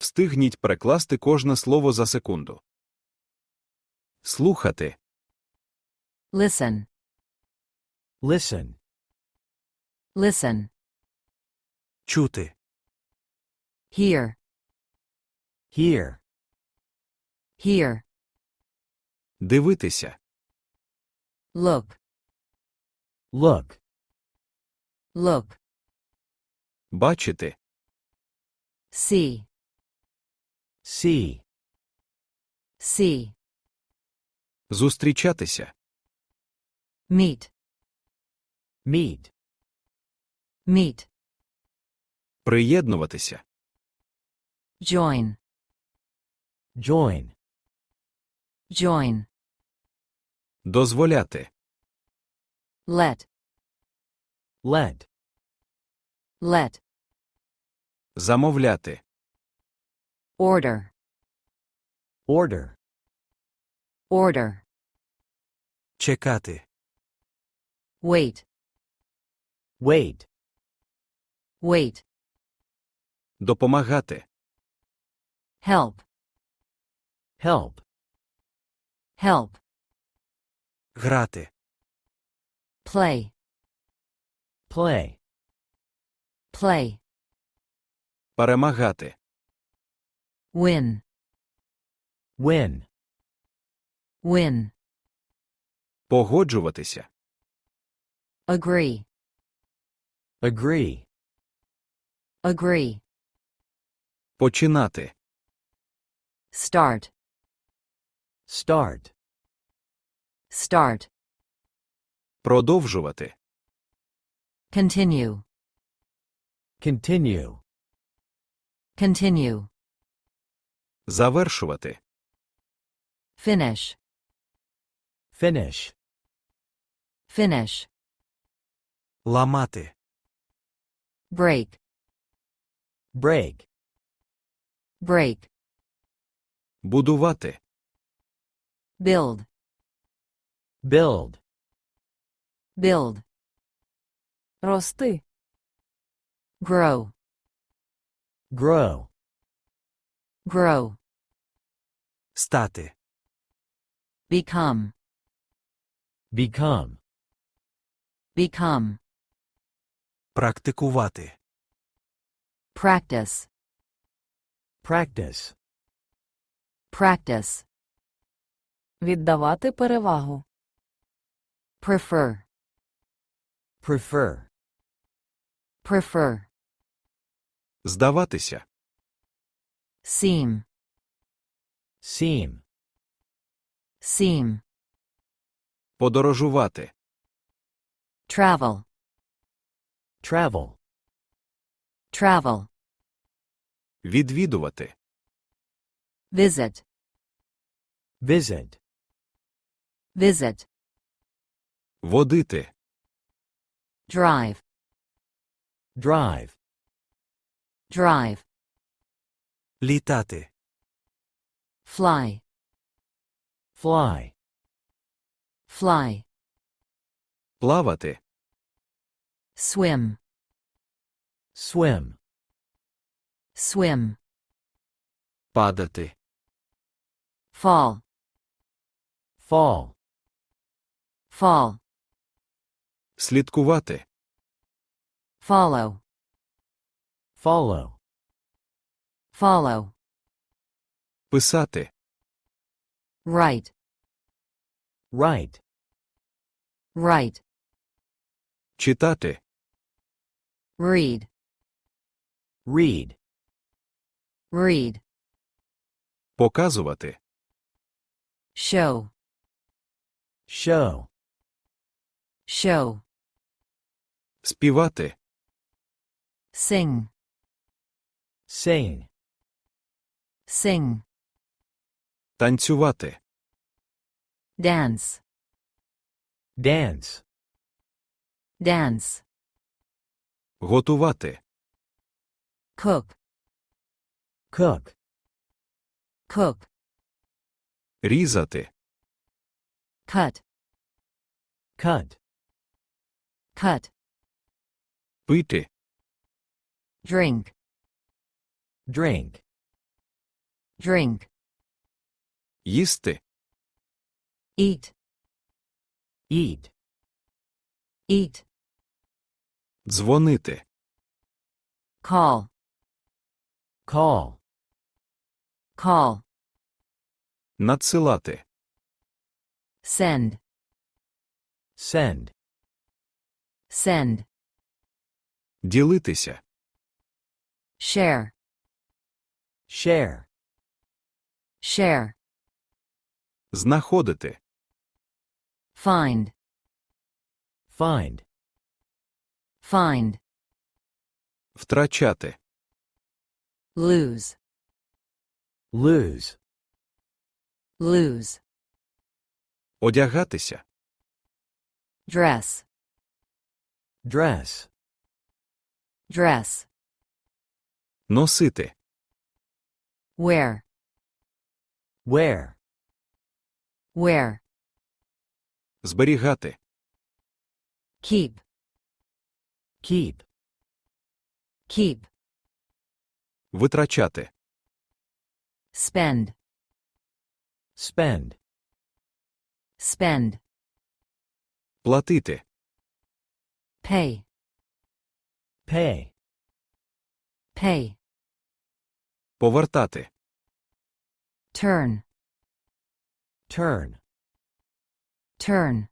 Встигніть перекласти кожне слово за секунду. Слухати. Listen. Listen. Listen. Чути. Hear. Hear. Hear. Дивитися. Look. Look. Look. Бачити. See. See. See. Зустрічатися. Meet. Meet. Meet. Приєднуватися. Join. Join. Join. Дозволяти. Let. Let. Let. Замовляти. Order. Order. Order. Чекати. Wait. Wait. Wait. Допомагати. Help. Help. Help. Грати. Play. Play. Play. Перемагати. Win. Win. Win. Погоджуватися. Agree. Agree. Agree. Починати. Start. Start. Start. Продовжувати. Continue. Continue. Continue. Завершувати. Finish. Finish. Finish. Ламати. Break. Break. Break. Будувати. Build. Build. Build. Рости. Grow. Grow. Grow. Стати. Become. Become. Become. Практикувати. Practice. Practice. Practice. Віддавати перевагу. Prefer. Prefer. Prefer. Здаватися. Seem. Seem. Seem. Подорожувати. Travel. Travel. Travel. Відвідувати. Visit. Visit. Visit. Водити. Drive. Drive. Drive. Літати. Fly. Fly. Fly. Плавати. Swim. Swim. Swim. Падати. Fall. Fall. Fall. Слідкувати. Follow. Follow. Follow. Писати. Write. Right. Write. Читати. Read. Read. Read. Показувати. Show. Show. Show. Співати. Sing. Sing. Sing. Танцювати. Dance. Dance. Dance. Готувати. Cook. Cook. Cook. Різати. Cut. Cut. Cut. Пити. Drink. Drink. drink, їсти, eat, Eat. eat, дзвонити, call, Call. call, надсилати, send, Send. send, ділитися, share, Share. share, знаходити, find, Find. find, втрачати, lose, Lose. lose, одягатися, dress, Dress. dress, носити, wear, Wear. wear, зберігати, keep, Keep. keep, витрачати, spend, Spend. spend, платити, pay, Pay. pay, повертати, turn, Turn. turn,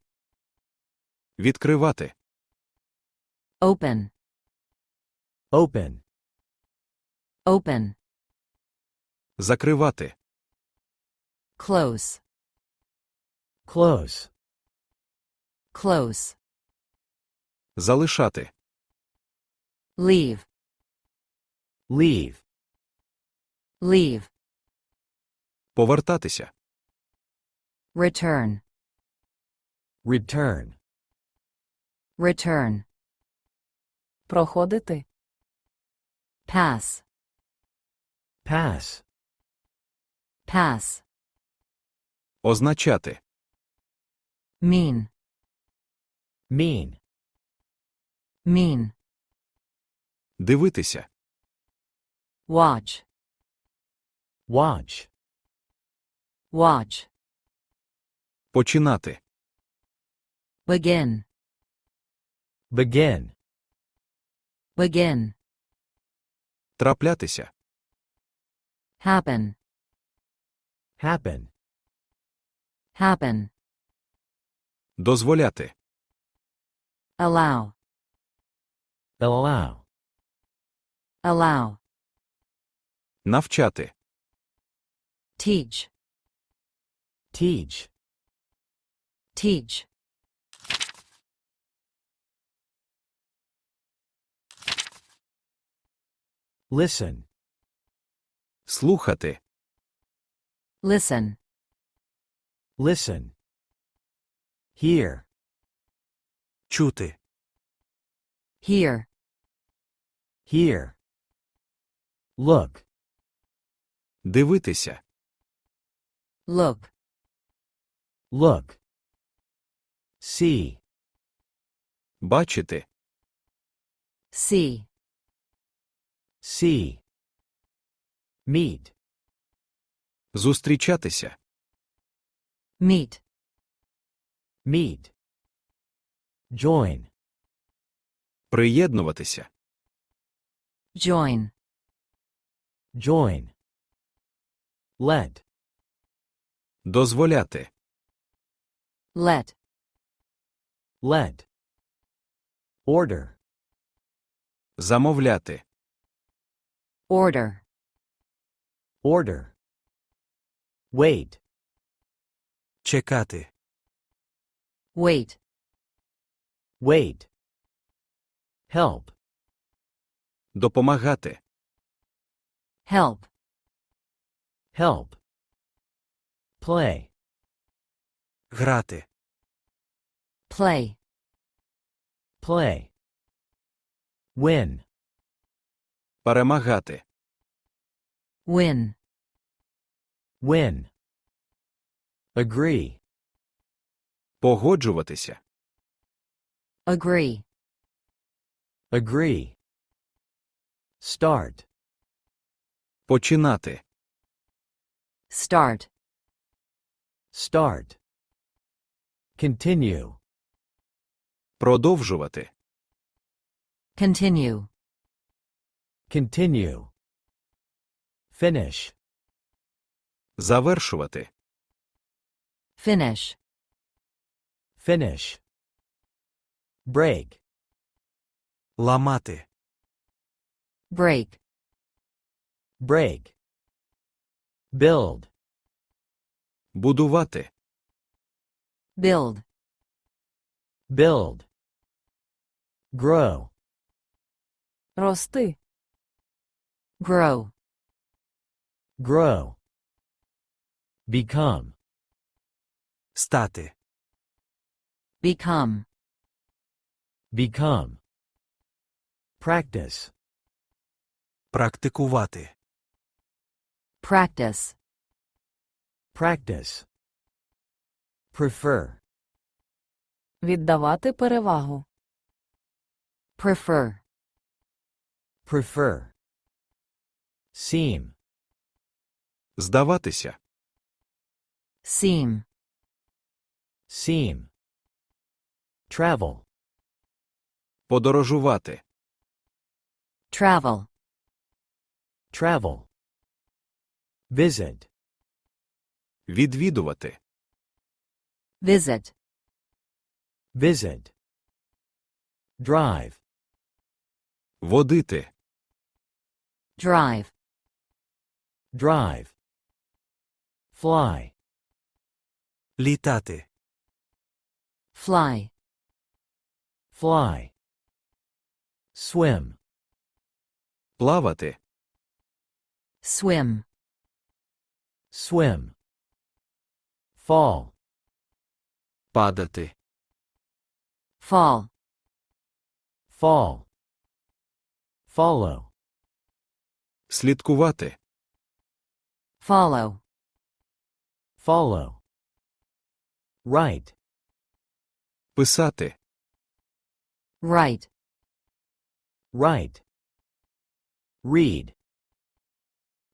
відкривати, open, Open. open, закривати, close, Close. close, залишати, leave, Leave. leave, Повертатися, return, Return. return, Проходити. pass, Pass. pass, означати, mean, Mean. mean, дивитися, watch, Watch. watch, починати, begin, Begin. begin, траплятися, happen, Happen. happen, дозволяти, allow, Allow. allow, навчати, teach, Teach. teach, Listen. слухати, listen, Listen. Hear. чути, hear, Hear. Look. дивитися, look, Look. See. бачити, see, See. Meet. зустрічатися, meet, Meet. Join. приєднуватися, join, Join. Let. дозволяти, let, Let. Order. замовляти, order, Order. Wait. чекати, wait, Wait. Help. допомагати, help, Help. Play. грати, play, Play. Win. перемагати, win, Win. Agree. погоджуватися, agree, Agree. Start. починати, Start. Start. Continue. Продовжувати. Continue. Continue. Finish. Завершувати. Finish. Finish. Break. Ламати. Break. Break. Build. Будувати. Build. Build. Grow. Рости. Grow. Grow. Become. Стати. Become. Become. Practice. Практикувати. Practice. Practice. Prefer. Віддавати перевагу. Prefer. Prefer. Seem. Здаватися. Seem. Seem. Travel. Подорожувати. Travel. Travel. Visit. Відвідувати. Visit. Visit. Drive. Водити. Drive. Drive. Fly. Літати. Fly. Fly. Swim. Плавати. Swim. Swim. Fall. Падати. Fall. Fall. Follow. Слідкувати. Follow. Follow. Write. Писати. Write. Write. Read.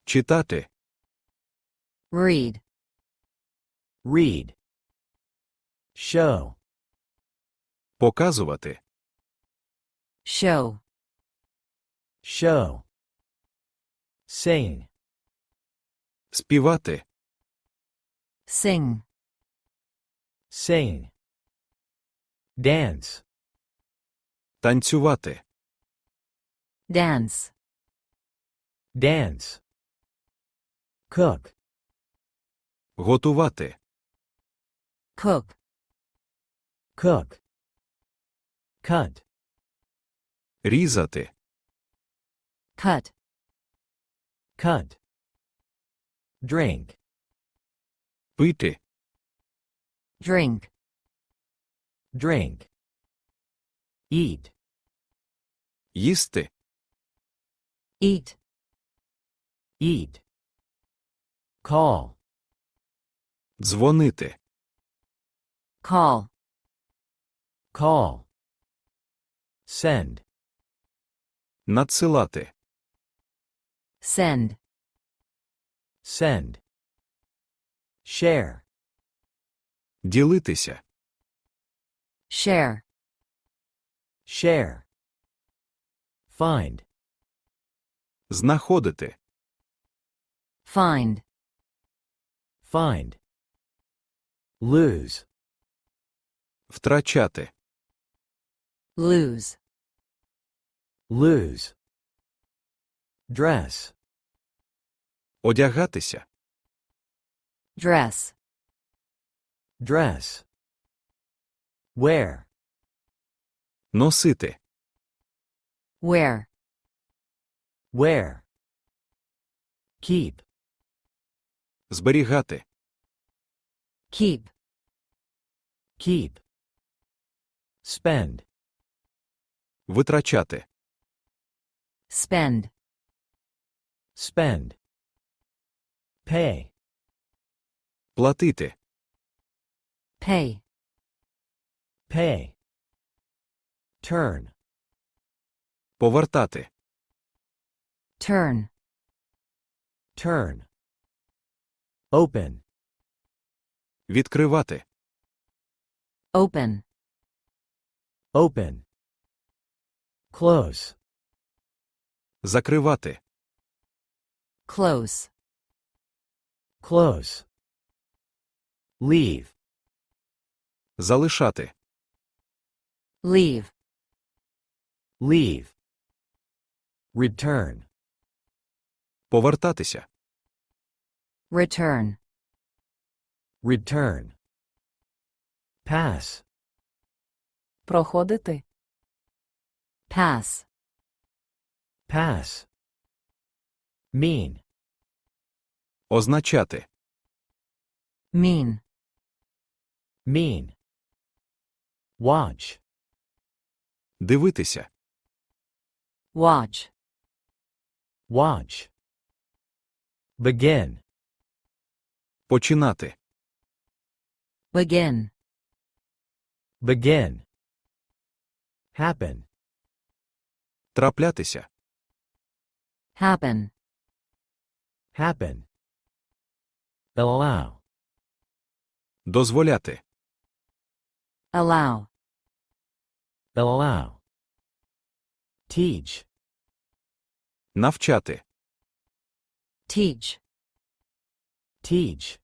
Читати. Read. Read. Show. Показувати. Show. Show. Sing. Співати. Sing. Sing. Dance. Танцювати. Dance. Dance. Cook. Готувати. Cook. Cook. Cut. Різати. Cut. Cut. Drink. Пити. Drink. Drink. Eat. Їсти. Eat. Eat. Call. Дзвонити. Call. Call. Send. Надсилати. Send. Send. Share. Ділитися. Share. Share. Find. Знаходити. Find. Find. Lose. Втрачати. Lose. Lose. Dress. Одягатися. Dress. Dress. Wear. Носити. Wear. Wear. Keep. Зберігати. Keep. Keep. Spend. Витрачати. Spend. Spend. Pay. Платити. Pay. Pay. Turn. Повертати. Turn. Turn. Open. Відкривати. Open. Open. Close. Закривати. Close. Close. Leave. Залишати. Leave. Leave. Return. Повертатися. Return. Return. Pass. Проходити. Pass. Pass. Mean. Означати. Mean. Mean. Watch. Дивитися. Watch. Watch. Begin. Починати. Begin. Begin. Happen. Траплятися. Happen. Happen. Allow. Дозволяти. Allow. Allow. Teach. Навчати. Teach. Teach.